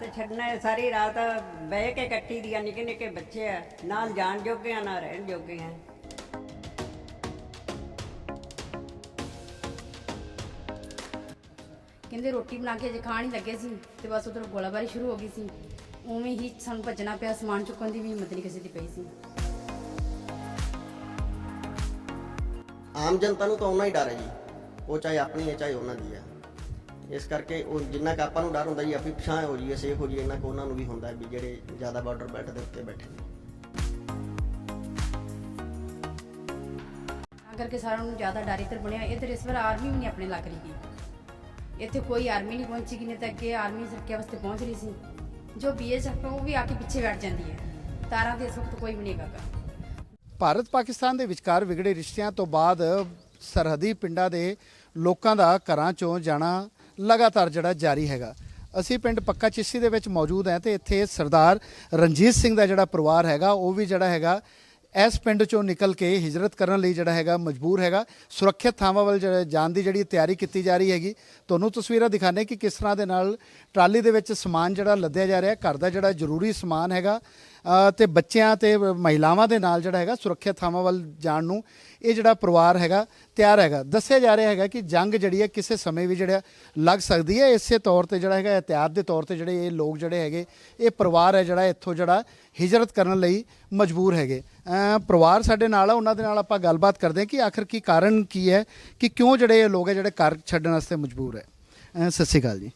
ਤੇ ਛੱਡਣਾ ਹੈ, ਸਾਰੀ ਰਾਤ ਬਹਿ ਕੇ ਕੱਟੀ ਦੀਆਂ ਨਿੱਕੇ ਨਿੱਕੇ ਬੱਚੇ ਆ ਨਾਲ ਜਾਣ ਜੋਗੇ ਆ ਨਾ ਰਹਿਣ ਜੋਗੇ ਆ। ਕਹਿੰਦੇ ਰੋਟੀ ਬਣਾ ਕੇ ਜੇ ਖਾਣ ਹੀ ਲੱਗੇ ਸੀ ਤੇ ਬਸ ਉਧਰ ਗੋਲਾਬਾਰੀ ਸ਼ੁਰੂ ਹੋ ਗਈ ਸੀ। ਉਵੇਂ ਹੀ ਸਾਨੂੰ ਭੱਜਣਾ ਪਿਆ ਸਮਾਨ ਚੁੱਕਣ ਦੀ ਵੀ ਹਿੰਮਤ ਨਹੀਂ ਕਿਸੇ ਦੀ ਪਈ ਸੀ। ਆਮ ਜਨਤਾ ਨੂੰ ਤਾਂ ਉਹਨਾਂ ਹੀ ਡਰ ਹੈ ਜੀ ਉਹ ਚਾਹੇ ਆਪਣੀ ਹੈ ਚਾਹੇ ਉਹਨਾਂ ਦੀ ਹੈ। ਇਸ ਕਰਕੇ ਉਹ ਜਿੰਨਾ ਕੁ ਆਪਾਂ ਨੂੰ ਡਰ ਹੁੰਦਾ ਜੀ ਆਪੀ ਪਛਾਣ ਹੋ ਜਾਈਏ ਸੇਫ ਹੋ ਜਾਈਏ ਇੰਨਾ ਕੁ ਉਹਨਾਂ ਨੂੰ ਵੀ ਹੁੰਦਾ ਵੀ ਜਿਹੜੇ ਜ਼ਿਆਦਾ ਬਾਰਡਰ ਬੈਲਟ ਦੇ ਉੱਤੇ ਬੈਠੇ ਨੇ। ਤਾਂ ਕਰਕੇ ਸਾਰਿਆਂ ਨੂੰ ਜ਼ਿਆਦਾ ਡਰ ਇੱਧਰ ਬਣਿਆ ਇੱਧਰ ਇਸ ਵਾਰ ਆਰਮੀ ਵੀ ਨਹੀਂ ਆਪਣੇ ਲੱਗ ਰਹੀ ਗਈ ਇੱਥੇ ਕੋਈ ਆਰਮੀ ਨਹੀਂ ਪਹੁੰਚੀ ਕਿ ਨਹੀਂ ਤਾਂ ਅੱਗੇ ਆਰਮੀ ਸੁਰੱਖਿਆ ਵਾਸਤੇ ਪਹੁੰਚ ਰਹੀ ਸੀ। ਜੋ ਬੀਐਸਐਫ ਉਹ ਵੀ ਆ ਕੇ ਪਿੱਛੇ ਬੈਠ ਜਾਂਦੀ ਹੈ। ਤਾਰਾਂ ਦੇ ਇਸ ਵਕਤ ਕੋਈ ਵੀ ਨਹੀਂ ਹੈਗਾ ਭਾਰਤ ਪਾਕਿਸਤਾਨ ਦੇ ਵਿਚਕਾਰ ਵਿਗੜੇ ਰਿਸ਼ਤਿਆਂ ਤੋਂ ਬਾਅਦ ਸਰਹੱਦੀ ਪਿੰਡਾਂ ਦੇ ਲੋਕਾਂ ਦਾ ਘਰਾਂ ਚੋਂ ਜਾਣਾ ਲਗਾਤਾਰ ਜਿਹੜਾ ਜਾਰੀ ਹੈਗਾ। ਅਸੀਂ ਪਿੰਡ ਪੱਕਾ ਚਿੱਸੀ ਦੇ ਵਿੱਚ ਮੌਜੂਦ ਹਾਂ ਤੇ ਇੱਥੇ ਸਰਦਾਰ ਰਣਜੀਤ ਸਿੰਘ ਦਾ ਜਿਹੜਾ ਪਰਿਵਾਰ ਹੈਗਾ, ਉਹ ਵੀ ਜਿਹੜਾ ਹੈਗਾ, ਇਸ ਪਿੰਡ ਚੋਂ ਨਿਕਲ ਕੇ ਹਿਜਰਤ ਕਰਨ ਲਈ ਜਿਹੜਾ ਹੈਗਾ ਮਜਬੂਰ ਹੈਗਾ। ਸੁਰੱਖਿਅਤ ਥਾਵਾਂ ਵੱਲ ਜਿਹੜਾ ਜਾਣ ਦੀ ਜਿਹੜੀ ਤਿਆਰੀ ਕੀਤੀ ਜਾ ਰਹੀ ਹੈਗੀ। ਤੁਹਾਨੂੰ ਤਸਵੀਰਾਂ ਦਿਖਾਣੇ ਕਿ ਕਿਸ ਤਰ੍ਹਾਂ ਦੇ ਨਾਲ ਟਰਾਲੀ ਦੇ ਵਿੱਚ ਸਮਾਨ ਜਿਹੜਾ ਲੱਦਿਆ ਜਾ ਰਿਹਾ, ਘਰ ਦਾ ਜਿਹੜਾ ਜ਼ਰੂਰੀ ਸਮਾਨ ਹੈਗਾ ਤੇ ਬੱਚਿਆਂ ਤੇ ਮਹਿਲਾਵਾਂ ਦੇ ਨਾਲ ਜਿਹੜਾ ਹੈਗਾ ਸੁਰੱਖਿਅਤ ਥਾਵਾਂ ਵੱਲ ਜਾਣ ਨੂੰ ਇਹ ਜਿਹੜਾ ਪਰਿਵਾਰ ਹੈਗਾ ਤਿਆਰ ਹੈਗਾ। ਦੱਸਿਆ ਜਾ ਰਿਹਾ ਹੈਗਾ ਕਿ ਜੰਗ ਜਿਹੜੀ ਹੈ ਕਿਸੇ ਸਮੇਂ ਵੀ ਜਿਹੜਾ ਲੱਗ ਸਕਦੀ ਹੈ। ਇਸੇ ਤੌਰ ਤੇ ਜਿਹੜਾ ਹੈਗਾ ਇhtiyਾਤ ਦੇ ਤੌਰ ਤੇ ਜਿਹੜੇ ਇਹ ਲੋਕ ਜਿਹੜੇ ਹੈਗੇ, ਇਹ ਪਰਿਵਾਰ ਹੈ ਜਿਹੜਾ ਇੱਥੋਂ ਜਿਹੜਾ ਹਿਜਰਤ ਕਰਨ ਲਈ ਮਜਬੂਰ ਹੈਗੇ। ਪਰਿਵਾਰ ਸਾਡੇ ਨਾਲ ਆ, ਉਹਨਾਂ ਦੇ ਨਾਲ ਆਪਾਂ ਗੱਲਬਾਤ ਕਰਦੇ ਹਾਂ ਕਿ ਆਖਰ ਕੀ ਕਾਰਨ ਕੀ ਹੈ, ਕਿ ਕਿਉਂ ਜਿਹੜੇ ਇਹ ਲੋਕ ਹੈ ਜਿਹੜੇ ਘਰ ਛੱਡਣ ਵਾਸਤੇ ਮਜਬੂਰ ਹੈ। ਸਤਿ ਸ਼੍ਰੀ ਅਕਾਲ ਜੀ।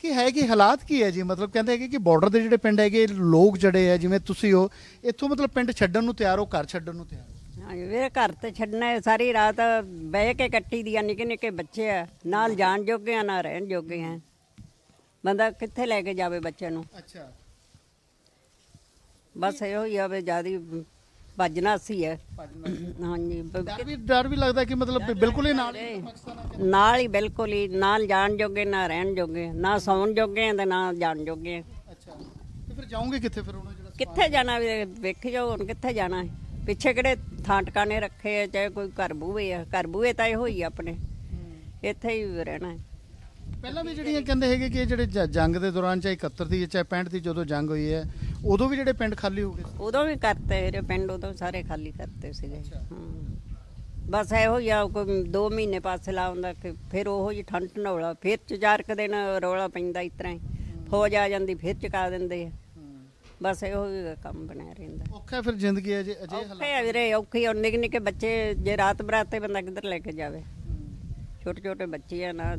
ਕੀ ਹੈ ਕਿ ਹਾਲਾਤ ਕੀ ਹੈ ਜੀ? ਮਤਲਬ ਕਹਿੰਦੇ ਹੈਗੇ ਕਿ ਬਾਰਡਰ ਦੇ ਜਿਹੜੇ ਪਿੰਡ ਹੈਗੇ ਲੋਕ ਜਿਹੜੇ ਹੈ ਜਿਵੇਂ ਤੁਸੀਂ ਹੋ ਇੱਥੋਂ ਮਤਲਬ ਪਿੰਡ ਛੱਡਣ ਨੂੰ ਤਿਆਰ ਹੋ ਘਰ ਛੱਡਣ ਨੂੰ ਤਿਆਰ ਹੋ? ਹਾਂਜੀ ਵੀਰੇ ਘਰ ਤੇ ਛੱਡਣਾ ਹੈ, ਸਾਰੀ ਰਾਤ ਬਹਿ ਕੇ ਕੱਟੀ ਦੀਆਂ ਨਿੱਕੇ ਨਿੱਕੇ ਬੱਚੇ ਆ ਨਾਲ ਜਾਣ ਜੋਗੇ ਆ ਨਾ ਰਹਿਣ ਜੋਗੇ ਆ। ਬੰਦਾ ਕਿੱਥੇ ਲੈ ਕੇ ਜਾਵੇ ਬੱਚੇ ਨੂੰ? ਅੱਛਾ। ਬਸ ਇਹੋ ਹੀ ਆਵੇ ਜਿਆਦੀ ਭੱਜਣਾ ਸੀ ਹੈ ਹਾਂਜੀ ਡਰ ਵੀ ਡਰ ਵੀ ਲੱਗਦਾ ਕਿ ਮਤਲਬ ਬਿਲਕੁਲ ਹੀ ਨਾਲ ਹੀ ਨਾਲ। ਹੀ ਬਿਲਕੁਲ ਹੀ ਨਾਲ ਜਾਣ ਜੋਗੇ ਨਾ ਰਹਿਣ ਜੋਗੇ ਨਾ ਸੌਣ ਜੋਗੇ ਆ ਤੇ ਨਾ ਜਾਣ ਜੋਗੇ। ਆ। ਅੱਛਾ। ਤੇ ਫਿਰ ਜਾਓਗੇ ਕਿੱਥੇ ਫਿਰ ਉਹਨਾਂ ਜਿਹੜਾ ਕਿੱਥੇ ਜਾਣਾ ਵੀ ਵੇਖ ਜਾਓ ਹੁਣ ਕਿੱਥੇ ਜਾਣਾ ਹੈ। ਪਿੱਛੇ ਕਿਹੜੇ ਥਾਂ ਟਿਕਾਣੇ ਰੱਖੇ ਆ ਚਾਹੇ ਕੋਈ ਘਰ ਬੂਹੇ ਆ। ਘਰ ਬੂਹੇ ਤਾਂ ਇਹੋ ਹੀ ਆ ਆਪਣੇ। ਇੱਥੇ ਹੀ ਰਹਿਣਾ ਹੈ। ਪਹਿਲਾਂ ਵੀ ਜਿਹੜੀਆਂ ਕਹਿੰਦੇ ਹੈਗੇ ਕਿ ਇਹ ਜਿਹੜੇ ਜ- ਜੰਗ ਦੇ ਦੌਰਾਨ ਚਾਹੇ 71 ਦੀ ਚਾਹੇ 65 ਦੀ ਜਦੋਂ ਜੰਗ ਹੋਈ ਹੈ ਉਦੋਂ ਵੀ ਜਿਹੜੇ ਪਿੰਡ ਖਾਲੀ ਹੋ ਗਏ ਸੀ? ਉਦੋਂ ਵੀ ਕਰਤੇ ਇਹਦੇ ਪਿੰਡ ਉਦੋਂ ਸਾਰੇ ਖਾਲੀ ਕਰਤੇ ਸੀਗੇ। ਹਾਂ। ਬਸ ਇਹੋ ਹੀ ਆ ਕੋਈ 2 ਮਹੀਨੇ ਪਾਸੇ ਲਾਉਂਦਾ ਕਿ ਫਿਰ ਉਹੋ ਜੀ ਠੰਡ ਢਨੌਲਾ ਫਿਰ ਚ ਚਾਰ ਕੁ ਦਿਨ ਰੌਲਾ ਪੈਂਦਾ ਇਸ ਤਰ੍ਹਾਂ ਹੀ। ਫੌਜ ਆ ਜਾਂਦੀ ਫਿਰ ਚਕਾ ਦਿੰਦੇ ਆ। ਬਸ ਇਹੋ ਹੀ ਕੰਮ ਬਣਿਆ ਰਹਿੰਦਾ। ਔਖਾ ਫਿਰ ਜ਼ਿੰਦਗੀ ਹੈ ਜੇ ਅਜੇ ਔਖੇ ਆ ਵੀਰੇ ਔਖੇ ਆ। ਨਿੱਕੇ ਨਿੱਕੇ ਬੱਚੇ ਜੇ ਰਾਤ ਬਰਾਤੇ ਬੰਦਾ ਕਿੱਧਰ ਲੈ ਕੇ ਜਾਵੇ? ਛੋਟੇ ਛੋਟੇ ਬੱਚੇ ਆ ਨਾ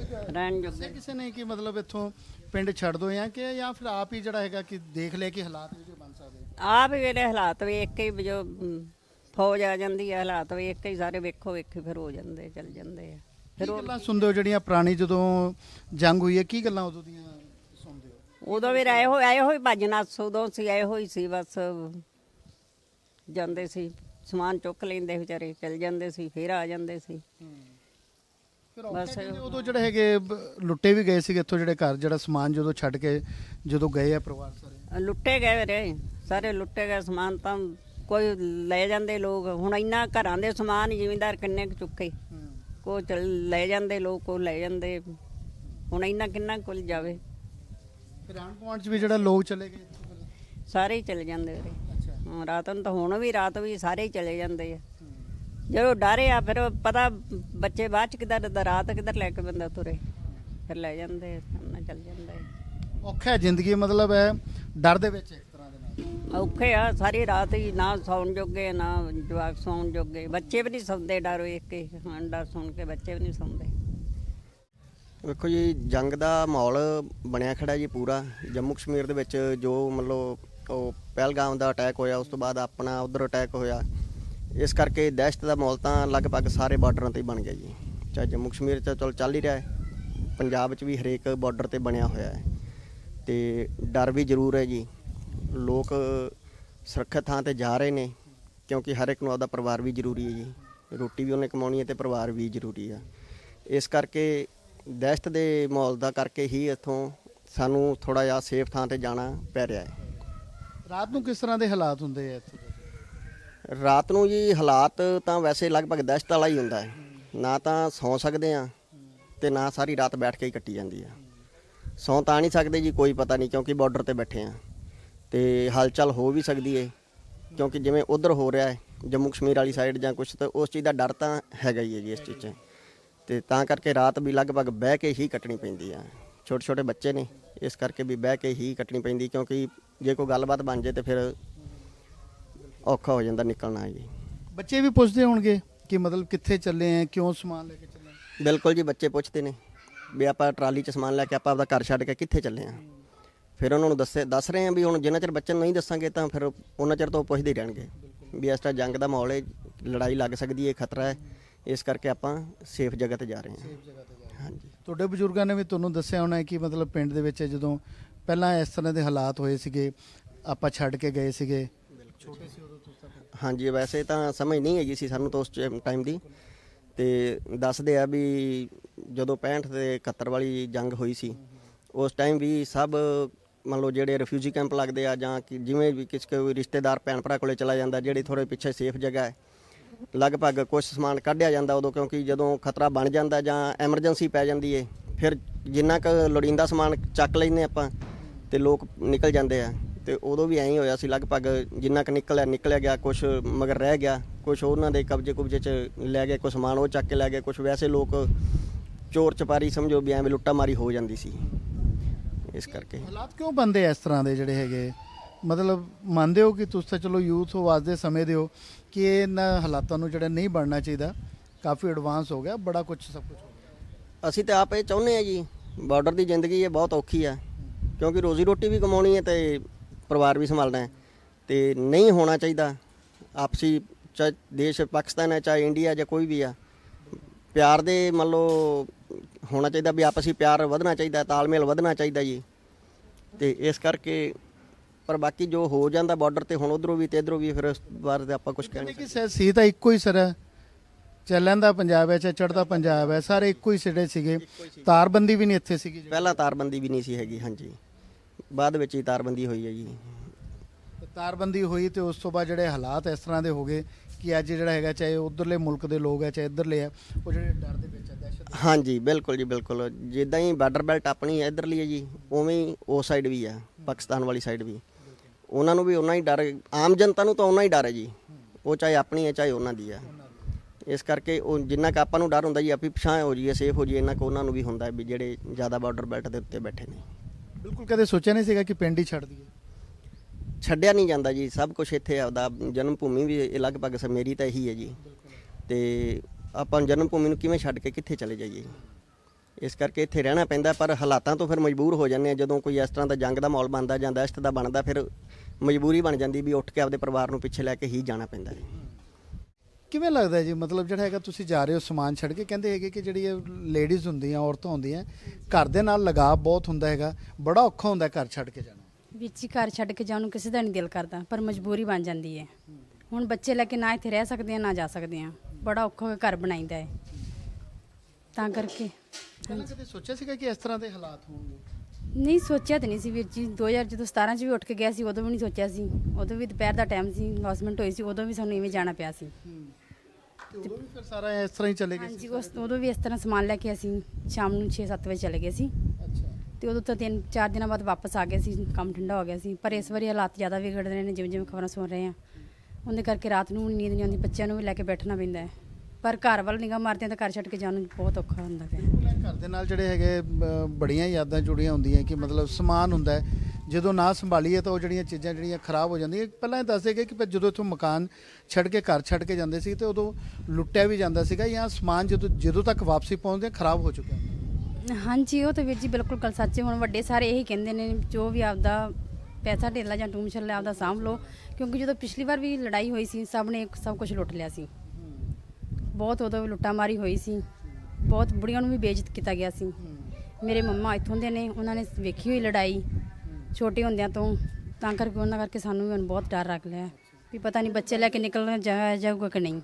ਰਹਿਣ ਜੋਗੇ। ਕਿਸੇ ਨੇ ਕਿ ਮਤਲਬ ਇੱਥੋਂ ਪਿੰਡ ਛੱਡ ਦੋ ਜਾਂ ਕਿ ਜਾਂ ਫਿਰ ਆਪ ਹੀ ਜਿਹੜਾ ਹੈਗਾ ਕਿ ਦੇਖ ਲੈ ਕਿ ਹਾਲਾਤ ਜਿਹੜੇ ਬਣ ਸਕਦੇ ਆਪ ਹੀ ਵੇਲੇ ਹਾਲਾਤ ਵੇਖ ਕੇ ਹੀ ਜੋ ਫੌਜ ਆ ਜਾਂਦੀ ਹੈ ਹਾਲਾਤ ਵੇਖ ਕੇ ਹੀ ਸਾਰੇ ਵੇਖੋ ਵੇਖੀ ਫਿਰ ਹੋ ਜਾਂਦੇ ਚੱਲ ਜਾਂਦੇ ਆ। ਫਿਰ ਗੱਲਾਂ ਸੁਣਦੇ ਹੋ ਜਿਹੜੀਆਂ ਪੁਰਾਣੀ ਜਦੋਂ ਜੰਗ ਹੋਈ ਹੈ ਕੀ ਗੱਲਾਂ ਉਦੋਂ ਦੀਆਂ ਸੁਣਦੇ ਹੋ? ਉਦੋਂ ਵੀ ਆਏ ਹੋਏ ਆਏ ਹੋਏ ਭੱਜਣਾ ਉਦੋਂ ਸੀ ਆਏ ਹੋਈ ਸੀ ਬਸ ਜਾਂਦੇ ਸੀ ਸਮਾਨ ਚੁੱਕ ਲੈਂਦੇ ਵਿਚਾਰੇ ਚੱਲ ਜਾਂਦੇ ਸੀ ਫਿਰ ਆ ਜਾਂਦੇ ਸੀ। ਫਿਰ ਔਖਾ ਉਦੋਂ ਜਿਹੜੇ ਹੈਗੇ ਬ- ਲੁੱਟੇ ਵੀ ਗਏ ਸੀਗੇ ਇੱਥੋਂ ਜਿਹੜੇ ਘਰ ਜਿਹੜਾ ਸਮਾਨ ਜਦੋਂ ਛੱਡ ਕੇ ਜਦੋਂ ਗਏ ਆ ਪਰਿਵਾਰ ਸਾਰੇ? ਲੁੱਟੇ ਗਏ ਵੀਰੇ। ਸਾਰੇ ਲੁੱਟੇ ਗਏ ਸਮਾਨ ਤਾਂ ਕੋਈ ਲੈ ਜਾਂਦੇ ਲੋਕ। ਹੁਣ ਇੰਨਾ ਘਰਾਂ ਦੇ ਸਮਾਨ ਜ਼ਿਮੀਂਦਾਰ ਕਿੰਨੇ ਕੁ ਚੁੱਕੇ। ਕੋ ਲੈ ਜਾਂਦੇ ਲੋਕ ਕੋ ਲੈ ਜਾਂਦੇ। ਹੁਣ ਇੰਨਾ ਕਿੰਨਾ ਕੁਲ ਜਾਵੇ। ਫਿਰ ਗੁਆਂਢ ਚ ਵੀ ਜਿਹੜਾ ਲੋਕ ਚਲੇ ਗਏ ਇੱਥੋਂ ਫਿਰ? ਸਾਰੇ ਹੀ ਚਲੇ ਜਾਂਦੇ ਵੀਰੇ। ਅੱਛਾ। ਹਾਂ, ਰਾਤ ਨੂੰ ਤਾਂ ਹੁਣ ਵੀ ਰਾਤ ਵੀ ਸਾਰੇ ਹੀ ਚਲੇ ਜਾਂਦੇ ਆ। ਜਦੋਂ ਡਰੇ ਆ ਫਿਰ ਪਤਾ ਬੱਚੇ ਬਾਅਦ ਚ ਕਿੱਧਰ ਦਾ ਰਾਤ ਕਿੱਧਰ ਲੈ ਕੇ ਬੰਦਾ ਤੁਰੇ। ਫਿਰ ਲੈ ਜਾਂਦੇ ਨਾ ਚੱਲ ਜਾਂਦੇ। ਔਖਾ ਜ਼ਿੰਦਗੀ ਮਤਲਬ ਹੈ ਡਰ ਦੇ ਵਿੱਚ ਇੱਕ ਤਰ੍ਹਾਂ ਦੇ ਨਾਲ। ਔਖੇ ਆ ਸਾਰੀ ਰਾਤ ਹੀ ਨਾ ਸੌਣ ਜੋਗੇ ਨਾ ਜਵਾਕ ਸੌਣ ਜੋਗੇ। ਬੱਚੇ ਵੀ ਨਹੀਂ ਸੌਂਦੇ ਡਰ ਵੇਖ ਕੇ ਹਾਂ ਡਰ ਸੁਣ ਕੇ ਬੱਚੇ ਵੀ ਨਹੀਂ ਸੌਂਦੇ। ਵੇਖੋ ਜੀ ਜੰਗ ਦਾ ਮਾਹੌਲ ਬਣਿਆ ਖੜਾ ਜੀ ਪੂਰਾ। ਜੰਮੂ ਕਸ਼ਮੀਰ ਦੇ ਵਿੱਚ ਜੋ ਮਤਲਬ ਉਹ ਪਹਿਲਗਾਮ ਦਾ ਅਟੈਕ ਹੋਇਆ ਉਸ ਤੋਂ ਬਾਅਦ ਆਪਣਾ ਉਧਰ ਅਟੈਕ ਹੋਇਆ। ਇਸ ਕਰਕੇ ਦਹਿਸ਼ਤ ਦਾ ਮਾਹੌਲ ਤਾਂ ਲਗਭਗ ਸਾਰੇ ਬਾਰਡਰਾਂ ਤੇ ਹੀ ਬਣ ਗਿਆ ਜੀ। ਚਾਹੇ ਜੰਮੂ ਕਸ਼ਮੀਰ ਚ ਚਲ ਚੱਲ ਹੀ ਰਿਹਾ ਹੈ। ਪੰਜਾਬ 'ਚ ਵੀ ਹਰੇਕ ਬਾਰਡਰ ਤੇ ਬਣਿਆ ਹੋਇਆ ਹੈ। ਤੇ ਡਰ ਵੀ ਜ਼ਰੂਰ ਹੈ ਜੀ। ਲੋਕ ਸੁਰੱਖਿਅਤ ਥਾਂ ਤੇ ਜਾ ਰਹੇ ਨੇ, ਕਿਉਂਕਿ ਹਰ ਇੱਕ ਨੂੰ ਆਪਦਾ ਪਰਿਵਾਰ ਵੀ ਜ਼ਰੂਰੀ ਹੈ ਜੀ। ਰੋਟੀ ਵੀ ਉਹਨੇ ਕਮਾਉਣੀ ਹੈ ਤੇ ਪਰਿਵਾਰ ਵੀ ਜ਼ਰੂਰੀ ਆ। ਇਸ ਕਰਕੇ ਦਹਿਸ਼ਤ ਦੇ ਮਾਹੌਲ ਦਾ ਕਰਕੇ ਹੀ ਇੱਥੋਂ ਸਾਨੂੰ ਥੋੜਾ ਜਿਹਾ ਸੇਫ ਥਾਂ ਤੇ ਜਾਣਾ ਪੈ ਰਿਹਾ ਹੈ। ਰਾਤ ਨੂੰ ਕਿਸ ਤਰ੍ਹਾਂ ਦੇ ਹਾਲਾਤ ਹੁੰਦੇ ਆ ਇੱਥੇ? ਰਾਤ ਨੂੰ ਜੀ ਹਾਲਾਤ ਤਾਂ ਵੈਸੇ ਲਗਭਗ ਦਹਿਸ਼ਤ ਵਾਲਾ ਹੀ ਹੁੰਦਾ ਹੈ। ਨਾ ਤਾਂ ਸੌ ਸਕਦੇ ਆ ਤੇ ਨਾ ਸਾਰੀ ਰਾਤ ਬੈਠ ਕੇ ਹੀ ਕੱਟੀ ਜਾਂਦੀ ਆ। ਸੌਂ ਤਾਂ ਨਹੀਂ ਸਕਦੇ ਜੀ, ਕੋਈ ਪਤਾ ਨਹੀਂ ਕਿਉਂਕਿ ਬਾਰਡਰ ਤੇ ਬੈਠੇ ਆ ਤੇ ਹਲਚਲ ਹੋ ਵੀ ਸਕਦੀ ਏ, ਕਿਉਂਕਿ ਜਿਵੇਂ ਉਧਰ ਹੋ ਰਿਹਾ ਹੈ, ਜੰਮੂ ਕਸ਼ਮੀਰ ਵਾਲੀ ਸਾਈਡ ਜਾਂ ਕੁਝ ਤਾਂ ਉਸ ਚੀਜ਼ ਦਾ ਡਰ ਤਾਂ ਹੈਗਾ ਹੀ ਹੈ ਜੀ ਇਸ ਚੀਜ਼ 'ਚ। ਤੇ ਤਾਂ ਕਰਕੇ ਰਾਤ ਵੀ ਲਗਭਗ ਬਹਿ ਕੇ ਹੀ ਕੱਟਣੀ ਪੈਂਦੀ ਆ। ਛੋਟੇ ਛੋਟੇ ਬੱਚੇ ਨੇ, ਇਸ ਕਰਕੇ ਵੀ ਬਹਿ ਕੇ ਹੀ ਕੱਟਣੀ ਪੈਂਦੀ ਕਿਉਂਕਿ ਜੇ ਕੋਈ ਗੱਲਬਾਤ ਬਣ ਜੇ ਤੇ ਫਿਰ ਔਖਾ ਹੋ ਜਾਂਦਾ ਨਿਕਲਣਾ ਜੀ। ਬੱਚੇ ਵੀ ਪੁੱਛਦੇ ਹੋਣਗੇ ਕਿ ਮਤਲਬ ਕਿੱਥੇ ਚੱਲੇ ਆ ਕਿਉਂ ਸਮਾਨ ਲੈ ਕੇ ਚੱਲੇ ਆ? ਬਿਲਕੁਲ ਜੀ ਬੱਚੇ ਪੁੱਛਦੇ ਨੇ ਵੀ ਆਪਾਂ ਟਰਾਲੀ 'ਚ ਸਮਾਨ ਲੈ ਕੇ ਆਪਾਂ ਆਪਦਾ ਘਰ ਛੱਡ ਕੇ ਕਿੱਥੇ ਚੱਲੇ ਆ। ਫਿਰ ਉਹਨਾਂ ਨੂੰ ਦੱਸੇ ਦੱਸ ਰਹੇ ਆ ਵੀ ਹੁਣ ਜਿੰਨਾ ਚਿਰ ਬੱਚੇ ਨੂੰ ਨਹੀਂ ਦੱਸਾਂਗੇ ਤਾਂ ਫਿਰ ਉਹਨਾਂ ਚਿਰ ਤੋਂ ਉਹ ਪੁੱਛਦੇ ਹੀ ਰਹਿਣਗੇ ਵੀ ਇਸ ਤਰ੍ਹਾਂ ਜੰਗ ਦਾ ਮਾਹੌਲ ਹੈ ਲੜਾਈ ਲੱਗ ਸਕਦੀ ਹੈ ਖਤਰਾ ਹੈ। ਇਸ ਕਰਕੇ ਆਪਾਂ ਸੇਫ ਜਗ੍ਹਾ ਤੇ ਜਾ ਰਹੇ ਹਾਂ। ਹਾਂਜੀ। ਤੁਹਾਡੇ ਬਜ਼ੁਰਗਾਂ ਨੇ ਵੀ ਤੁਹਾਨੂੰ ਦੱਸਿਆ ਹੋਣਾ ਕਿ ਮਤਲਬ ਪਿੰਡ ਦੇ ਵਿੱਚ ਜਦੋਂ ਪਹਿਲਾਂ ਇਸ ਤਰ੍ਹਾਂ ਦੇ ਹਾਲਾਤ ਹੋਏ ਸੀਗੇ ਆਪਾਂ ਛੱਡ ਕੇ ਗਏ ਸੀਗੇ ਛੋਟੇ ਸੀ ਉਦੋਂ ਤਾਂ ਹਾਂਜੀ, ਵੈਸੇ ਤਾਂ ਸਮਝ ਨਹੀਂ ਹੈਗੀ ਸੀ ਸਾਨੂੰ ਤਾਂ ਉਸ ਟਾਈਮ ਦੀ। ਤੇ ਦੱਸਦੇ ਆ ਵੀ ਜਦੋਂ 65 ਤੇ 71 ਵਾਲੀ ਜੰਗ ਹੋਈ ਸੀ, ਉਸ ਟਾਈਮ ਵੀ ਸਭ ਮੰਨ ਲਓ ਜਿਹੜੇ ਰਿਫਿਊਜੀ ਕੈਂਪ ਲੱਗਦੇ ਆ ਜਾਂ ਕਿ ਜਿਵੇਂ ਵੀ ਕਿਸੇ ਕੋਈ ਰਿਸ਼ਤੇਦਾਰ ਭੈਣ ਭਰਾ ਕੋਲੇ ਚਲਾ ਜਾਂਦਾ, ਜਿਹੜੇ ਥੋੜੇ ਪਿੱਛੇ ਸੇਫ ਜਗ੍ਹਾ ਹੈ, ਲਗਭਗ ਕੁਝ ਸਮਾਨ ਕੱਢਿਆ ਜਾਂਦਾ ਉਦੋਂ ਕਿਉਂਕਿ ਜਦੋਂ ਖਤਰਾ ਬਣ ਜਾਂਦਾ ਜਾਂ ਐਮਰਜੈਂਸੀ ਪੈ ਜਾਂਦੀ ਏ, ਫਿਰ ਜਿੰਨਾ ਕੁ ਲੋੜੀਂਦਾ ਸਮਾਨ ਚੱਕ ਲੈਂਦੇ ਆਪਾਂ ਤੇ ਲੋਕ ਨਿਕਲ ਜਾਂਦੇ ਆ। ਤੇ ਉਦੋਂ ਵੀ ਐਂ ਹੀ ਹੋਇਆ ਸੀ ਲਗਭਗ ਜਿੰਨਾ ਕੁ ਨਿਕਲਿਆ ਨਿਕਲਿਆ ਗਿਆ ਕੁਝ ਮਗਰ ਰਹਿ ਗਿਆ ਕੁਝ ਉਹਨਾਂ ਦੇ ਕਬਜ਼ੇ ਕੁਬਜ਼ੇ 'ਚ ਲੈ ਗਏ ਕੁਝ ਸਮਾਨ ਉਹ ਚੱਕ ਕੇ ਲੈ ਗਏ ਕੁਝ ਵੈਸੇ ਲੋਕ ਚੋਰ ਚਪਾਰੀ ਸਮਝੋ ਵੀ ਐਵੇਂ ਲੁੱਟਾ ਮਾਰੀ ਹੋ ਜਾਂਦੀ ਸੀ। ਇਸ ਕਰਕੇ। ਹਾਲਾਤ ਕਿਉਂ ਬੰਦੇ ਇਸ ਤਰ੍ਹਾਂ ਦੇ ਜਿਹੜੇ ਹੈਗੇ? ਮਤਲਬ ਮੰਨਦੇ ਹੋ ਕਿ ਤੁਸੀਂ ਤਾਂ ਚਲੋ ਯੂਥ ਹੋ ਦੇ ਸਮੇਂ ਦੇ ਹੋ ਕਿ ਇਹਨਾਂ ਹਾਲਾਤਾਂ ਨੂੰ ਜਿਹੜਾ ਨਹੀਂ ਬਣਨਾ ਚਾਹੀਦਾ ਕਾਫੀ ਐਡਵਾਂਸ ਹੋ ਗਿਆ ਬੜਾ ਕੁਝ ਸਭ ਕੁਝ ਹੋ ਗਿਆ। ਅਸੀਂ ਤਾਂ ਆਪ ਇਹ ਚਾਹੁੰਦੇ ਆ ਜੀ ਬਾਰਡਰ ਦੀ ਜ਼ਿੰਦਗੀ ਇਹ ਬਹੁਤ ਔਖੀ ਆ ਕਿਉਂਕਿ ਰੋਜ਼ੀ ਰੋਟੀ ਵੀ ਕਮਾਉਣੀ ਹੈ ਤੇ ਪਰਿਵਾਰ ਵੀ ਸੰਭਾਲਣਾ ਹੈ ਤੇ ਨਹੀਂ ਹੋਣਾ ਚਾਹੀਦਾ। ਆਪਸੀ ਚਾਹੇ ਦੇਸ਼ ਪਾਕਿਸਤਾਨ ਹੈ ਚਾਹੇ ਇੰਡੀਆ ਜਾਂ ਕੋਈ ਵੀ ਆ। ਪਿਆਰ ਦੇ ਮੰਨ ਲਓ ਹੋਣਾ ਚਾਹੀਦਾ ਵੀ ਆਪਸੀ ਪਿਆਰ ਵਧਣਾ ਚਾਹੀਦਾ ਤਾਲਮੇਲ ਵਧਣਾ ਚਾਹੀਦਾ ਜੀ। ਤੇ ਇਸ ਕਰਕੇ ਪਰ ਬਾਕੀ ਜੋ ਹੋ ਜਾਂਦਾ ਬਾਰਡਰ ਤੇ ਹੁਣ ਉਧਰੋਂ ਵੀ ਤੇ ਇਧਰੋਂ ਵੀ ਫਿਰ ਉਸ ਬਾਰੇ ਤਾਂ ਆਪਾਂ ਕੁਝ ਕਹਿ ਨਹੀਂ ਕਿ ਸ- ਸੀ ਤਾਂ ਇੱਕੋ ਹੀ ਸਿਰ ਹੈ। ਚੱਲਣ ਦਾ ਪੰਜਾਬ ਹੈ ਚਾਹੇ ਚੜ੍ਹਦਾ ਪੰਜਾਬ ਹੈ ਸਾਰੇ ਇੱਕੋ ਹੀ ਸਿਰੇ ਸੀਗੇ। ਤਾਰਬੰਦੀ ਵੀ ਨਹੀਂ ਇੱਥੇ ਸੀਗੀ। ਪਹਿਲਾਂ ਤਾਰਬੰਦੀ ਵੀ ਨਹੀਂ ਸੀ ਹੈਗੀ ਹਾਂਜੀ। ਬਾਅਦ ਵਿੱਚ ਹੀ ਤਾਰਬੰਦੀ ਹੋਈ ਹੈ ਜੀ। ਤੇ ਤਾਰਬੰਦੀ ਹੋਈ ਤੇ ਉਸ ਤੋਂ ਬਾਅਦ ਜਿਹੜੇ ਹਾਲਾਤ ਇਸ ਤਰ੍ਹਾਂ ਦੇ ਹੋ ਗਏ ਕਿ ਅੱਜ ਜਿਹੜਾ ਹੈਗਾ ਚਾਹੇ ਉਧਰਲੇ ਮੁਲਕ ਦੇ ਲੋਕ ਹੈ ਚਾਹੇ ਇੱਧਰਲੇ ਆ ਉਹ ਜਿਹੜੇ ਡਰ ਦੇ ਵਿੱਚ ਹੈ ਦਹਿਸ਼ਤ ਹਾਂਜੀ ਬਿਲਕੁਲ ਜੀ ਬਿਲਕੁਲ। ਜਿੱਦਾਂ ਹੀ ਬਾਰਡਰ ਬੈਲਟ ਆਪਣੀ ਇਧਰਲੀ ਹੈ ਜੀ ਉਵੇਂ ਹੀ ਉਹ ਸਾਈਡ ਵੀ ਆ ਪਾਕਿਸਤਾਨ ਵਾਲੀ ਸਾਈਡ ਵੀ। ਉਹਨਾਂ ਨੂੰ ਵੀ ਉਹਨਾਂ ਹੀ ਡਰ ਆਮ ਜਨਤਾ ਨੂੰ ਤਾਂ ਉਹਨਾਂ ਹੀ ਡਰ ਹੈ ਜੀ। ਉਹ ਚਾਹੇ ਆਪਣੀ ਹੈ ਚਾਹੇ ਉਹਨਾਂ ਦੀ ਹੈ। ਇਸ ਕਰਕੇ ਉਹ ਜਿੰਨਾ ਕੁ ਆਪਾਂ ਨੂੰ ਡਰ ਹੁੰਦਾ ਜੀ ਆਪੀ ਪਛਾਣ ਹੋ ਜਾਈਏ ਸੇਫ ਹੋ ਜਾਈਏ ਇੰਨਾ ਕੁ ਉਹਨਾਂ ਨੂੰ ਵੀ ਹੁੰਦਾ ਹੈ ਵੀ ਜਿਹੜੇ ਜ਼ਿਆਦਾ ਬਾਰਡਰ ਬੈਲਟ ਦੇ ਉੱਤੇ ਬੈਠੇ ਨੇ। ਬਿਲਕੁਲ ਕਦੇ ਸੋਚਿਆ ਨਹੀਂ ਸੀਗਾ ਕਿ ਪਿੰਡ ਹੀ ਛੱਡ ਦਈਏ। ਛੱਡਿਆ ਨਹੀਂ ਜਾਂਦਾ ਜੀ, ਸਭ ਕੁਝ ਇੱਥੇ ਆਪਦਾ ਜਨਮ ਭੂਮੀ ਵੀ ਇਹ ਲਗਭਗ ਸ- ਮੇਰੀ ਤਾਂ ਇਹੀ ਹੈ ਜੀ। ਤੇ ਆਪਾਂ ਜਨਮ ਭੂਮੀ ਨੂੰ ਕਿਵੇਂ ਛੱਡ ਕੇ ਕਿੱਥੇ ਚਲੇ ਜਾਈਏ? ਇਸ ਕਰਕੇ ਇੱਥੇ ਰਹਿਣਾ ਪੈਂਦਾ, ਪਰ ਹਾਲਾਤਾਂ ਤੋਂ ਫਿਰ ਮਜਬੂਰ ਹੋ ਜਾਂਦੇ ਆ ਜਦੋਂ ਕੋਈ ਇਸ ਤਰ੍ਹਾਂ ਦਾ ਜੰਗ ਦਾ ਮਾਹੌਲ ਬਣਦਾ ਜਾਂ ਦਹਿਸ਼ਤ ਦਾ ਬਣਦਾ, ਫਿਰ ਮਜਬੂਰੀ ਬਣ ਜਾਂਦੀ ਵੀ ਉੱਠ ਕੇ ਆਪਦੇ ਪਰਿਵਾਰ ਨੂੰ ਪਿੱਛੇ ਲੈ ਕੇ ਹੀ ਜਾਣਾ ਪੈਂਦਾ ਹੈ। ਕਿਵੇਂ ਲੱਗਦਾ ਜੀ? ਮਤਲਬ ਜਿਹੜਾ ਹੈਗਾ ਤੁਸੀਂ ਜਾ ਰਹੇ ਹੋ ਸਮਾਨ ਛੱਡ ਕੇ ਕਹਿੰਦੇ ਹੈਗੇ ਕਿ ਜਿਹੜੀ ਲੇਡੀਜ਼ ਹੁੰਦੀਆਂ ਔਰਤਾਂ ਹੁੰਦੀਆਂ ਘਰ ਦੇ ਨਾਲ ਲਗਾਅ ਬਹੁਤ ਹੁੰਦਾ ਹੈਗਾ ਬੜਾ ਔਖਾ ਹੁੰਦਾ ਘਰ ਛੱਡ ਕੇ ਜਾਣਾ। ਵਿੱਚ ਹੀ ਘਰ ਛੱਡ ਕੇ ਜਾਣ ਨੂੰ ਕਿਸੇ ਦਾ ਨਹੀਂ ਦਿਲ ਕਰਦਾ ਪਰ ਮਜਬੂਰੀ ਬਣ ਜਾਂਦੀ ਹੈ। ਹੁਣ ਬੱਚੇ ਲੈ ਕੇ ਨਾ ਇੱਥੇ ਰਹਿ ਸਕਦੇ ਆ ਨਾ ਜਾ ਸਕਦੇ ਆ। ਬੜਾ ਔਖਾ ਹੋ ਕੇ ਘਰ ਬਣਾਈਦਾ ਹੈ। ਤਾਂ ਕਰਕੇ। ਪਹਿਲਾਂ ਕਦੇ ਸੋਚਿਆ ਸੀਗਾ ਕਿ ਇਸ ਤਰ੍ਹਾਂ ਦੇ ਹਾਲਾਤ ਹੋਣਗੇ? ਨਹੀਂ ਸੋਚਿਆ ਤਾਂ ਨਹੀਂ ਸੀ ਵੀਰ ਜੀ। 2000 ਜਦੋਂ 17 ਚ ਵੀ ਉੱਠ ਕੇ ਗਿਆ ਸੀ ਉਦੋਂ ਵੀ ਨਹੀਂ ਸੋਚਿਆ ਸੀ। ਉਦੋਂ ਵੀ ਦੁਪਹਿਰ ਦਾ ਟਾਈਮ ਸੀ ਲੌਸਮੈਂਟ ਹੋਈ ਸੀ ਉਦੋਂ ਵੀ ਸਾਨੂੰ ਇਵੇਂ ਜਾਣਾ ਪਿਆ ਸੀ। ਤੇ ਉਦੋਂ ਵੀ ਫਿਰ ਸਾਰਾ ਇਸ ਤਰ੍ਹਾਂ ਹੀ ਚਲੇ ਗਏ ਹਾਂਜੀ ਉਸ ਉਦੋਂ ਵੀ ਇਸ ਤਰ੍ਹਾਂ ਸਮਾਨ ਲੈ ਕੇ ਅਸੀਂ ਸ਼ਾਮ ਨੂੰ 6-7 ਵਜੇ ਚਲੇ ਗਏ ਸੀ। ਅੱਛਾ। ਤੇ ਉਦੋਂ ਤਾਂ ਤਿੰਨ ਚਾਰ ਦਿਨਾਂ ਬਾਅਦ ਵਾਪਸ ਆ ਗਏ ਸੀ ਕੰਮ ਠੰਡਾ ਹੋ ਗਿਆ ਸੀ। ਪਰ ਇਸ ਵਾਰੀ ਹਾਲਾਤ ਜ਼ਿਆਦਾ ਵਿਗੜ ਰਹੇ ਨੇ ਜਿਵੇਂ ਜਿਵੇਂ ਖਬਰਾਂ ਸੁਣ ਰਹੇ ਆ ਉਹਦੇ ਕਰਕੇ ਰਾਤ ਨੂੰ ਨੀਂਦ ਨਹੀਂ ਆਉਂਦੀ ਬੱਚਿਆਂ ਨੂੰ ਵੀ ਲੈ ਕੇ ਬੈਠਣਾ ਪੈਂਦਾ ਹੈ। ਪਰ ਘਰ ਵੱਲ ਨਿਗਾਹ ਮਾਰਦੇ ਤਾਂ ਘਰ ਛੱਡ ਕੇ ਜਾਣ ਨੂੰ ਬਹੁਤ ਔਖਾ ਹੁੰਦਾ ਪਿਆ। ਘਰ ਦੇ ਨਾਲ ਜਿਹੜੇ ਹੈਗੇ ਬੜੀਆਂ ਯਾਦਾਂ ਜੁੜੀਆਂ ਹੁੰਦੀਆਂ ਕਿ ਮਤਲਬ ਸਮਾਨ ਹੁੰਦਾ ਹੈ। ਜਦੋਂ ਨਾ ਸੰਭਾਲੀਏ ਤਾਂ ਉਹ ਜਿਹੜੀਆਂ ਚੀਜ਼ਾਂ ਜਿਹੜੀਆਂ ਖਰਾਬ ਹੋ ਜਾਂਦੀਆਂ। ਪਹਿਲਾਂ ਇਹ ਦੱਸਦੇ ਗਏ ਕਿ ਜਦੋਂ ਇੱਥੋਂ ਮਕਾਨ ਛੱਡ ਕੇ ਘਰ ਛੱਡ ਕੇ ਜਾਂਦੇ ਸੀ ਤੇ ਉਦੋਂ ਲੁੱਟਿਆ ਵੀ ਜਾਂਦਾ ਸੀਗਾ ਜਾਂ ਸਮਾਨ ਜਦੋਂ ਜਦੋਂ ਤੱਕ ਵਾਪਸੀ ਪਹੁੰਚਦੇ ਖਰਾਬ ਹੋ ਚੁੱਕਿਆ। ਹੁੰਦਾ ਹਾਂਜੀ ਉਹ ਤਾਂ ਵੀਰ ਜੀ ਬਿਲਕੁਲ ਗੱਲ ਸੱਚ। ਹੁਣ ਵੱਡੇ ਸਾਰੇ ਇਹੀ ਕਹਿੰਦੇ ਨੇ ਜੋ ਵੀ ਆਪਦਾ ਪੈਸਾ ਢੇਲਾ ਜਾਂ ਟੂਮ ਛੱਲਾ ਆਪਦਾ ਸਾਂਭ ਲਓ। ਕਿਉਂਕਿ ਜਦੋਂ ਪਿਛਲੀ ਵਾਰ ਵੀ ਲੜਾਈ ਹੋਈ ਸੀ ਸਭ ਨੇ ਸਭ ਕੁਝ ਲੁੱਟ ਲਿਆ ਸੀ। ਬਹੁਤ ਉਦੋਂ ਵੀ ਲੁੱਟਾਮਾਰੀ ਮਾਰੀ ਹੋਈ ਸੀ। ਬਹੁਤ ਬੁੜੀਆਂ ਨੂੰ ਵੀ ਬੇਇੱਜ਼ਤ ਕੀਤਾ ਗਿਆ ਸੀ। ਮੇਰੇ ਮੰਮਾ ਇੱਥੋਂ ਦੇ ਨੇ ਉਹਨਾਂ ਨੇ ਵੇਖੀ ਹੋਈ ਲੜਾਈ ਛੋਟੇ ਹੁੰਦਿਆਂ ਤੋਂ। ਤਾਂ ਕਰਕੇ ਉਹਨਾਂ ਕਰਕੇ ਸਾਨੂੰ ਵੀ ਹੁਣ ਬਹੁਤ ਡਰ ਰੱਖ ਲਿਆ ਵੀ ਪਤਾ ਨਹੀਂ ਬੱਚੇ ਲੈ ਕੇ ਨਿਕਲਣਾ ਜਾ ਜਾਊਗਾ ਕਿ ਨਹੀਂ।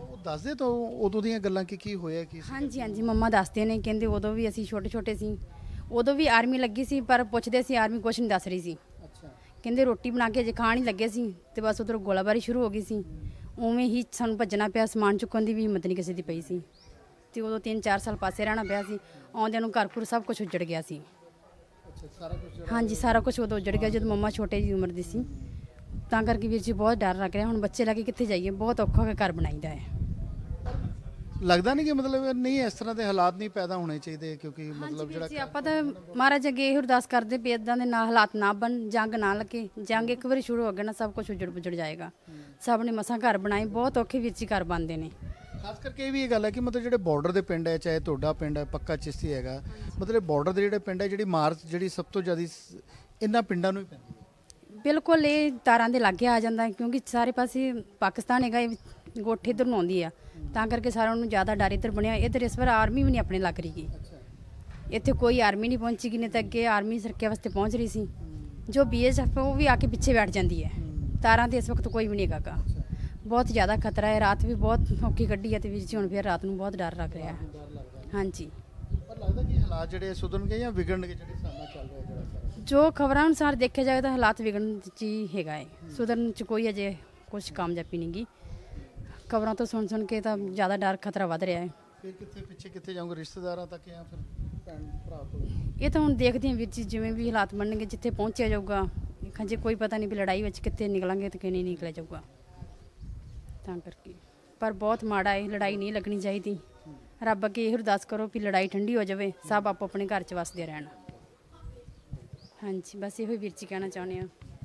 ਉਹ ਦੱਸਦੇ ਤਾਂ ਉਦੋਂ ਦੀਆਂ ਗੱਲਾਂ ਕਿ ਕੀ ਹੋਇਆ ਕੀ ਸੀ? ਹਾਂਜੀ ਹਾਂਜੀ ਮੰਮਾ ਦੱਸਦੇ ਨੇ ਕਹਿੰਦੇ ਉਦੋਂ ਵੀ ਅਸੀਂ ਛੋਟੇ ਛੋਟੇ ਸੀ। ਉਦੋਂ ਵੀ ਆਰਮੀ ਲੱਗੀ ਸੀ ਪਰ ਪੁੱਛਦੇ ਸੀ ਆਰਮੀ ਕੁਛ ਨਹੀਂ ਦੱਸ ਰਹੀ ਸੀ। ਅੱਛਾ। ਕਹਿੰਦੇ ਰੋਟੀ ਬਣਾ ਕੇ ਅਜੇ ਖਾਣ ਹੀ ਲੱਗੇ ਸੀ ਤੇ ਬਸ ਉਧਰ ਗੋਲਾਬਾਰੀ ਸ਼ੁਰੂ ਹੋ ਗਈ ਸੀ। ਉਵੇਂ ਹੀ ਸਾਨੂੰ ਭੱਜਣਾ ਪਿਆ ਸਮਾਨ ਚੁੱਕਣ ਦੀ ਵੀ ਹਿੰਮਤ ਨਹੀਂ ਕਿਸੇ ਦੀ ਪਈ ਸੀ। ਤੇ ਉਦੋਂ 3-4 ਸਾਲ ਪਾਸੇ ਰਹਿਣਾ ਪਿਆ ਸੀ। ਆਉਂਦਿਆਂ ਨੂੰ ਘਰ ਘੁਰ ਸਭ ਕੁਝ ਉੱਜੜ ਗਿਆ ਸੀ। ਹਾਂਜੀ ਸਾਰਾ ਕੁਝ ਉਦੋਂ ਉੱਜੜ ਗਿਆ ਜਦੋਂ ਮੰਮਾ ਛੋਟੇ ਜੀ ਉਮਰ ਦੀ ਸੀ। ਤਾਂ ਕਰਕੇ ਵੀਰ ਜੀ ਬਹੁਤ ਡਰ ਲੱਗ ਰਿਹਾ ਹੁਣ ਬੱਚੇ ਲੈ ਕੇ ਕਿੱਥੇ ਜਾਈਏ? ਬਹੁਤ ਔਖਾ ਹੋ ਕੇ ਘਰ ਬਣਾਈਦਾ ਹੈ ਲੱਗਦਾ ਨਹੀਂ ਕਿ ਮਤਲਬ ਨਹੀਂ ਇਸ ਤਰ੍ਹਾਂ ਦੇ ਹਾਲਾਤ ਨਹੀਂ ਪੈਦਾ ਹੋਣੇ ਚਾਹੀਦੇ ਕਿਉਂਕਿ ਮਤਲਬ ਜਿਹੜਾ ਜੀ ਆਪਾਂ ਤਾਂ ਮਹਾਰਾਜ ਅੱਗੇ ਇਹ ਅਰਦਾਸ ਕਰਦੇ ਵੀ ਇਦਾਂ ਦੇ ਨਾ ਹਾਲਾਤ ਨਾ ਬਣ ਜੰਗ ਨਾ ਲੱਗੇ। ਜੰਗ ਇੱਕ ਵਾਰੀ ਸ਼ੁਰੂ ਹੋ ਗਿਆ ਨਾ ਸਭ ਕੁਝ ਉਜੜ ਪੁਜੜ ਜਾਏਗਾ। ਸਭ ਨੇ ਮਸਾਂ ਘਰ ਬਣਾਏ ਬਹੁਤ ਔਖੇ ਵੀਰ ਜੀ ਘਰ ਬਣਦੇ ਨੇ। ਖਾਸ ਕਰਕੇ ਇਹ ਵੀ ਇਹ ਗੱਲ ਹੈ ਕਿ ਮਤਲਬ ਜਿਹੜੇ ਬਾਰਡਰ ਦੇ ਪਿੰਡ ਹੈ ਚਾਹੇ ਤੁਹਾਡਾ ਪਿੰਡ ਹੈ ਪੱਕਾ ਚਿਸ਼ਤੀ ਹੈਗਾ ਮਤਲਬ ਬਾਰਡਰ ਦੇ ਜਿਹੜੇ ਪਿੰਡ ਹੈ ਜਿਹੜੀ ਮਾਰਚ ਜਿਹੜੀ ਸਭ ਤੋਂ ਜ਼ਿਆਦਾ ਇਹਨਾਂ ਪਿੰਡਾਂ ਨੂੰ ਹੀ ਪੈਂਦੀ ਹੈ। ਬਿਲਕੁਲ ਇਹ ਤਾਰਾਂ ਦੇ ਲਾਗੇ ਆ ਜਾਂਦਾ ਕਿਉਂਕਿ ਸਾਰੇ ਪਾਸੇ ਪਾਕਿਸਤਾਨ ਹੈਗਾ ਇਹ ਗੋਠੇ ਇੱਧਰ ਨੂੰ ਆਉਂਦੀ ਆ। ਤਾਂ ਕਰਕੇ ਸਾਰਿਆਂ ਨੂੰ ਜ਼ਿਆਦਾ ਡਰ ਇੱਧਰ ਬਣਿਆ ਇੱਧਰ ਇਸ ਵਾਰ ਆਰਮੀ ਵੀ ਨਹੀਂ ਆਪਣੇ ਲੱਗ ਰਹੀ ਗੀ। ਇੱਥੇ ਕੋਈ ਆਰਮੀ ਨਹੀਂ ਪਹੁੰਚੀ ਗੀ ਨਹੀਂ ਤਾਂ ਅੱਗੇ ਆਰਮੀ ਸੁਰੱਖਿਆ ਵਾਸਤੇ ਪਹੁੰਚ ਰਹੀ ਸੀ। ਜੋ ਬੀਐਸਐਫ ਉਹ ਵੀ ਆ ਕੇ ਪਿੱਛੇ ਬੈਠ ਜਾਂਦੀ ਹੈ। ਤਾਰਾਂ ਤੇ ਇਸ ਵਕਤ ਕੋਈ ਵੀ ਨਹੀਂ ਹੈਗਾ। ਬਹੁਤ ਜ਼ਿਆਦਾ ਖਤਰਾ ਹੈ। ਰਾਤ ਵੀ ਬਹੁਤ ਔਖੀ ਕੱਢੀ ਹੈ ਤੇ ਵੀਰ ਜੀ ਹੁਣ ਫਿਰ ਰਾਤ ਨੂੰ ਬਹੁਤ ਡਰ ਲੱਗ ਰਿਹਾ ਹੈ। ਹਾਂਜੀ। ਪਰ ਲੱਗਦਾ ਕਿ ਹਾਲਾਤ ਜਿਹੜੇ ਸੁਧਰਨਗੇ ਜਾਂ ਵਿਗੜਨਗੇ ਜਿਹੜੇ ਨਾਲ ਚੱਲ ਰਿਹਾ ਜਿਹੜਾ ਸਾਰਾ। ਜੋ ਖਬਰਾਂ ਅਨੁਸਾਰ ਦੇਖਿਆ ਜਾਵੇ ਤਾਂ ਹਾਲਾਤ ਵਿਗੜਨ ਚ ਹੀ ਹੈਗਾ ਹੈ। ਸੁਧਰਨ ਚ ਕੋਈ ਅਜੇ ਕੁਝ ਕਾਮਯਾਬੀ ਨਹੀਂ ਗੀ। ਖਬਰਾਂ ਤੋਂ ਸੁਣ ਸੁਣ ਕੇ ਤਾਂ ਜ਼ਿਆਦਾ ਡਰ ਖਤਰਾ ਵੱਧ ਰਿਹਾ ਹੈ। ਫਿਰ ਕਿੱਥੇ ਪਿੱਛੇ ਕਿੱਥੇ ਜਾਓਗੇ ਰਿਸ਼ਤੇਦਾਰਾਂ ਤੱਕ ਜਾਂ ਫਿਰ ਭੈਣ ਭਰਾ ਕੋਲ ਇਹ ਤਾਂ ਹੁਣ ਦੇਖਦੇ ਹਾਂ ਵੀਰ ਜੀ ਜਿਵੇਂ ਵੀ ਹਾਲਾਤ ਬਣਨਗੇ ਜਿੱਥੇ ਪਹੁੰਚਿਆ ਜਾਊਗਾ। ਦੇਖਾਂ ਜੇ ਕੋਈ ਪਤਾ ਨਹੀਂ ਵੀ ਲੜਾਈ ਵਿੱਚ ਕਿੱਥੇ ਨਿਕਲਾਂਗੇ ਤੇ ਨਹੀਂ ਨਿਕਲਿਆ ਜਾਊਗਾ। ਤਾਂ ਕਰਕੇ। ਪਰ ਬਹੁਤ ਮਾੜਾ ਹੈ ਲੜਾਈ ਨਹੀਂ ਲੱਗਣੀ ਚਾਹੀਦੀ। ਰੱਬ ਅੱਗੇ ਇਹ ਅਰਦਾਸ ਕਰੋ ਵੀ ਲੜਾਈ ਠੰਡੀ ਹੋ ਜਾਵੇ ਸਭ ਆਪੋ ਆਪਣੇ ਘਰ 'ਚ ਵਸਦੇ ਰਹਿਣ। ਹਾਂਜੀ ਬਸ ਇਹੋ ਹੀ ਵੀਰ ਜੀ ਕਹਿਣਾ ਚਾਹੁੰਦੇ ਹਾਂ ਹਾਂ,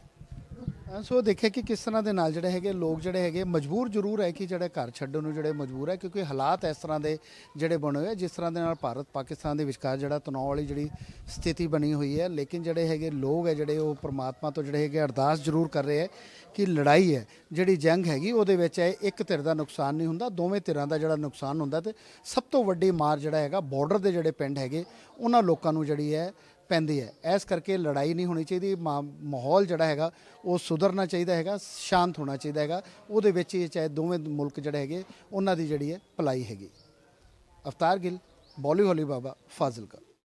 ਸੋ ਦੇਖਿਆ ਕਿ ਕਿਸ ਤਰ੍ਹਾਂ ਦੇ ਨਾਲ ਜਿਹੜੇ ਹੈਗੇ ਲੋਕ ਜਿਹੜੇ ਹੈਗੇ, ਮਜਬੂਰ ਜ਼ਰੂਰ ਹੈ ਕਿ ਜਿਹੜੇ ਘਰ ਛੱਡਣ ਨੂੰ ਜਿਹੜੇ ਮਜਬੂਰ ਹੈ, ਕਿਉਂਕਿ ਹਾਲਾਤ ਇਸ ਤਰ੍ਹਾਂ ਦੇ ਜਿਹੜੇ ਬਣੇ ਹੋਏ ਆ, ਜਿਸ ਤਰ੍ਹਾਂ ਦੇ ਨਾਲ ਭਾਰਤ ਪਾਕਿਸਤਾਨ ਦੇ ਵਿਚਕਾਰ ਜਿਹੜਾ ਤਣਾਅ ਵਾਲੀ ਜਿਹੜੀ ਸਥਿਤੀ ਬਣੀ ਹੋਈ ਹੈ। ਲੇਕਿਨ ਜਿਹੜੇ ਹੈਗੇ ਲੋਕ ਹੈ, ਜਿਹੜੇ ਉਹ ਪ੍ਰਮਾਤਮਾ ਤੋਂ ਜਿਹੜੇ ਹੈਗੇ ਅਰਦਾਸ ਜ਼ਰੂਰ ਕਰ ਰਹੇ ਹੈ ਕਿ ਲੜਾਈ ਹੈ, ਜਿਹੜੀ ਜੰਗ ਹੈਗੀ ਉਹਦੇ ਵਿੱਚ ਹੈ ਇੱਕ ਧਿਰ ਦਾ ਨੁਕਸਾਨ ਨਹੀਂ ਹੁੰਦਾ, ਦੋਵੇਂ ਧਿਰਾਂ ਦਾ ਜਿਹੜਾ ਨੁਕਸਾਨ ਹੁੰਦਾ ਤੇ ਸਭ ਤੋਂ ਵੱਡੀ ਮਾਰ ਜਿਹੜਾ ਹੈਗਾ ਬਾਰਡਰ ਦੇ ਜਿਹੜੇ ਪਿੰਡ ਹੈਗੇ, ਉਹਨਾਂ ਲੋਕਾਂ ਨੂੰ ਜਿਹੜੀ ਹੈ ਪੈਂਦੀ ਹੈ ਇਸ ਕਰਕੇ ਲੜਾਈ ਨਹੀਂ ਹੋਣੀ ਚਾਹੀਦੀ। ਮਾ- ਮਾਹੌਲ ਜਿਹੜਾ ਹੈਗਾ, ਉਹ ਸੁਧਰਨਾ ਚਾਹੀਦਾ ਹੈਗਾ, ਸ਼ਾਂਤ ਹੋਣਾ ਚਾਹੀਦਾ ਹੈਗਾ। ਉਹਦੇ ਵਿੱਚ ਹੀ ਚਾਹੇ ਦੋਵੇਂ ਮੁਲਕ ਜਿਹੜੇ ਹੈਗੇ, ਉਹਨਾਂ ਦੀ ਜਿਹੜੀ ਹੈ ਭਲਾਈ ਹੈਗੀ। ਅਵਤਾਰ ਗਿੱਲ, ਬੋਲੀ ਹੋਲੀ ਬਾਬਾ ਫਾਜ਼ਿਲਕਾ।